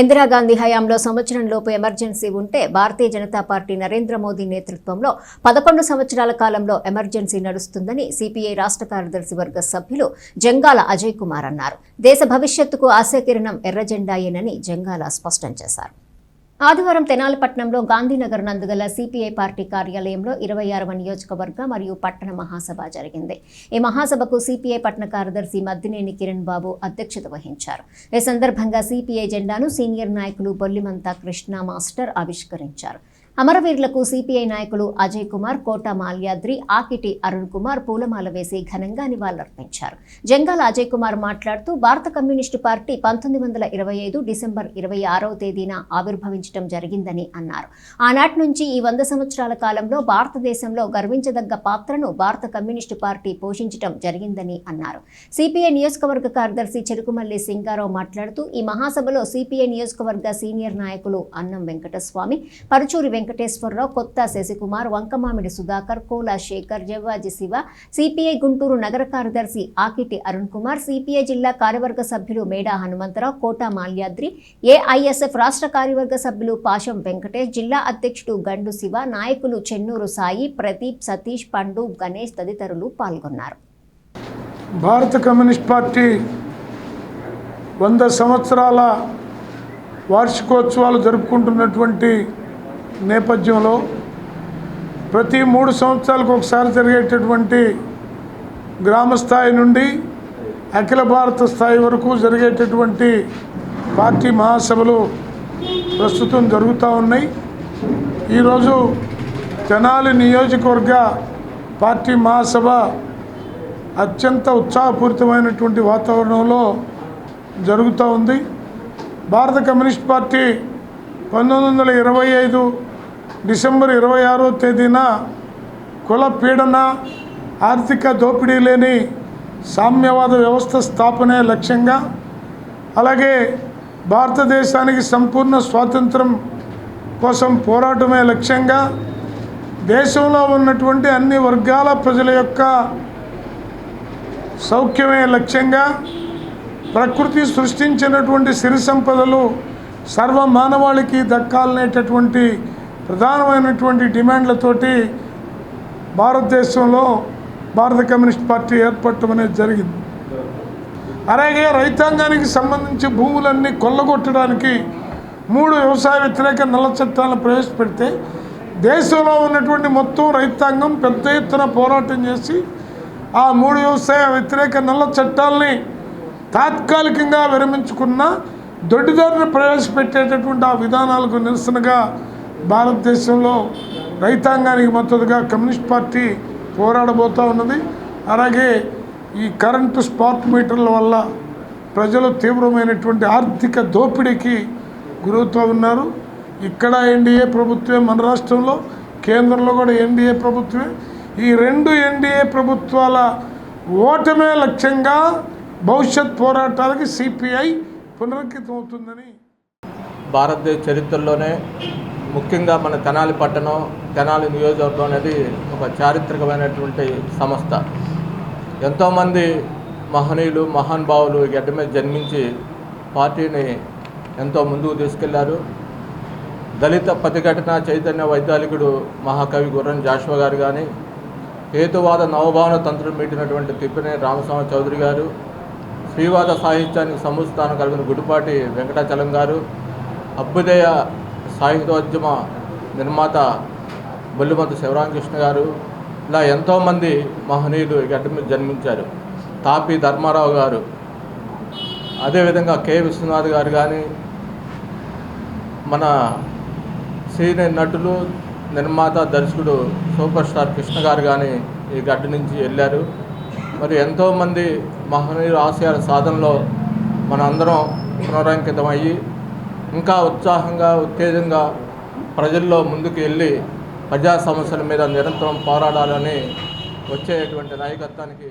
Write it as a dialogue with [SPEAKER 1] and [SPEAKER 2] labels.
[SPEAKER 1] ఇందిరాగాంధీ హయాంలో సంవత్సరంలోపు ఎమర్జెన్సీ ఉంటే భారతీయ జనతా పార్టీ నరేంద్ర మోదీ నేతృత్వంలో పదకొండు సంవత్సరాల కాలంలో ఎమర్జెన్సీ నడుస్తుందని సిపిఐ రాష్ట్ర కార్యదర్శి వర్గ సభ్యులు జంగాల అజయ్ కుమార్ అన్నారు. దేశ భవిష్యత్తుకు ఆశాకిరణం ఎర్రజెండాయేనని జంగాల స్పష్టం చేశారు. ఆదివారం తెనాలిపట్నంలో గాంధీనగర్ నందుగల సిపిఐ పార్టీ కార్యాలయంలో ఇరవై ఆరవ నియోజకవర్గ మరియు పట్టణ మహాసభ జరిగింది. ఈ మహాసభకు సిపిఐ పట్టణ కార్యదర్శి మద్దినేని కిరణ్ బాబు అధ్యక్షత వహించారు. ఈ సందర్భంగా సిపిఐ జెండాను సీనియర్ నాయకులు బొల్లిమంత కృష్ణ మాస్టర్ ఆవిష్కరించారు. అమరవీరులకు సిపిఐ నాయకులు అజయ్ కుమార్ కోట మాల్యాద్రి ఆకిటి అరుణ్ కుమార్ పూలమాల వేసి ఘనంగా నివాళులర్పించారు. జంగాల అజయ్ కుమార్ మాట్లాడుతూ భారత కమ్యూనిస్టు పార్టీ పంతొమ్మిది వందల ఇరవై ఐదు డిసెంబర్ ఇరవై ఆరవ తేదీన ఆవిర్భవించడం జరిగిందని అన్నారు. ఆనాటి నుంచి ఈ వంద సంవత్సరాల కాలంలో భారతదేశంలో గర్వించదగ్గ పాత్రను భారత కమ్యూనిస్టు పార్టీ పోషించడం జరిగిందని అన్నారు. సిపిఐ నియోజకవర్గ కార్యదర్శి చెరుకుమల్లి సింగారావు మాట్లాడుతూ ఈ మహాసభలో సిపిఐ నియోజకవర్గ సీనియర్ నాయకులు అన్నం వెంకటస్వామి పరుచూరి వెంకట వెంకటేశ్వరరావు కొత్త శశికుమార్ వంకమామిడి సుధాకర్ కోలా శేఖర్ జవ్వాజి శివ సిపిఐ గుంటూరు నగర కార్యదర్శి ఆకిటి అరుణ్ కుమార్ సిపిఐ జిల్లా కార్యవర్గ సభ్యులు మేడా హనుమంతరావు కోట మాల్యాద్రి ఏఐఎస్ఎఫ్ రాష్ట్ర కార్యవర్గ సభ్యులు పాశం వెంకటేష్ జిల్లా అధ్యక్షుడు గండు శివ నాయకులు చెన్నూరు సాయి ప్రదీప్ సతీష్ పండు గణేష్ తదితరులు పాల్గొన్నారు.
[SPEAKER 2] భారత కమ్యూనిస్ట్ పార్టీ వంద సంవత్సరాల వార్షికోత్సవాలు జరుపుకుంటున్నటువంటి నేపథ్యంలో ప్రతి మూడు సంవత్సరాలకు ఒకసారి జరిగేటటువంటి గ్రామ స్థాయి నుండి అఖిల భారత స్థాయి వరకు జరిగేటటువంటి పార్టీ మహాసభలు ప్రస్తుతం జరుగుతూ ఉన్నాయి. ఈరోజు తెనాలి నియోజకవర్గ పార్టీ మహాసభ అత్యంత ఉత్సాహపూరితమైనటువంటి వాతావరణంలో జరుగుతూ ఉంది. భారత కమ్యూనిస్ట్ పార్టీ పంతొమ్మిది వందల ఇరవై ఐదు డిసెంబర్ ఇరవై ఆరో తేదీన కుల పీడన ఆర్థిక దోపిడీ లేని సామ్యవాద వ్యవస్థ స్థాపనే లక్ష్యంగా అలాగే భారతదేశానికి సంపూర్ణ స్వాతంత్రం కోసం పోరాటమే లక్ష్యంగా దేశంలో ఉన్నటువంటి అన్ని వర్గాల ప్రజల యొక్క సౌఖ్యమే లక్ష్యంగా ప్రకృతి సృష్టించినటువంటి సిరి సంపదలు సర్వ మానవాళికి దక్కాలనేటటువంటి ప్రధానమైనటువంటి డిమాండ్లతోటి భారతదేశంలో భారత కమ్యూనిస్ట్ పార్టీ ఏర్పడటం అనేది జరిగింది. అలాగే రైతాంగానికి సంబంధించి భూములన్నీ కొల్లగొట్టడానికి మూడు వ్యవసాయ వ్యతిరేక నల్ల చట్టాలను ప్రవేశపెడితే దేశంలో ఉన్నటువంటి మొత్తం రైతాంగం పెద్ద ఎత్తున పోరాటం చేసి ఆ మూడు వ్యవసాయ వ్యతిరేక నల్ల చట్టాలని తాత్కాలికంగా విరమించుకున్న దొడ్డిదారిని ప్రవేశపెట్టేటటువంటి ఆ విధానాలకు నిరసనగా భారతదేశంలో రైతాంగానికి మద్దతుగా కమ్యూనిస్ట్ పార్టీ పోరాడబోతూ ఉన్నది. అలాగే ఈ కరెంటు స్పాట్ మీటర్ల వల్ల ప్రజలు తీవ్రమైనటువంటి ఆర్థిక దోపిడీకి గురవుతూ ఉన్నారు. ఇక్కడ ఎన్డీఏ ప్రభుత్వమే మన రాష్ట్రంలో కేంద్రంలో కూడా ఎన్డీఏ ప్రభుత్వమే. ఈ రెండు ఎన్డీఏ ప్రభుత్వాల ఓటమే లక్ష్యంగా భవిష్యత్ పోరాటాలకి సిపిఐ పునరంకితం అవుతుందని.
[SPEAKER 3] భారతదేశ చరిత్రలోనే ముఖ్యంగా మన తెనాలి పట్టణం తెనాలి నియోజకవర్గం అనేది ఒక చారిత్రకమైనటువంటి సంస్థ. ఎంతోమంది మహనీయులు మహానుభావులు ఈ గడ్డ మీద జన్మించి పార్టీని ఎంతో ముందుకు తీసుకెళ్ళారు. దళిత ప్రతిఘటన చైతన్య వైద్యాలికుడు మహాకవి గుర్రం జాషువ గారు కానీ హేతువాద నవభావన తంత్రం మీటినటువంటి తిప్పినే రామస్వామి చౌదరి గారు శ్రీవాద సాహిత్యానికి సముస్థానం కలిగిన గుడిపాటి వెంకటాచలం గారు అభ్యుదయ సాహిత్యోద్యమ నిర్మాత బొల్లిమంత శివరామకృష్ణ గారు ఇలా ఎంతోమంది మహనీయులు ఈ గడ్డ మీద జన్మించారు. తాపి ధర్మారావు గారు అదేవిధంగా కె. విశ్వనాథ్ గారు కానీ మన సీనియర్ నటులు నిర్మాత దర్శకుడు సూపర్ స్టార్ కృష్ణ గారు కానీ ఈ గడ్డ నుంచి వెళ్ళారు. మరి ఎంతోమంది మహనీయుల ఆశయాల సాధనలో మన అందరం ఇంకా ఉత్సాహంగా ఉత్తేజంగా ప్రజల్లో ముందుకు వెళ్ళి ప్రజా సమస్యల మీద నిరంతరం పోరాడాలని వచ్చేటువంటి నాయకత్వానికి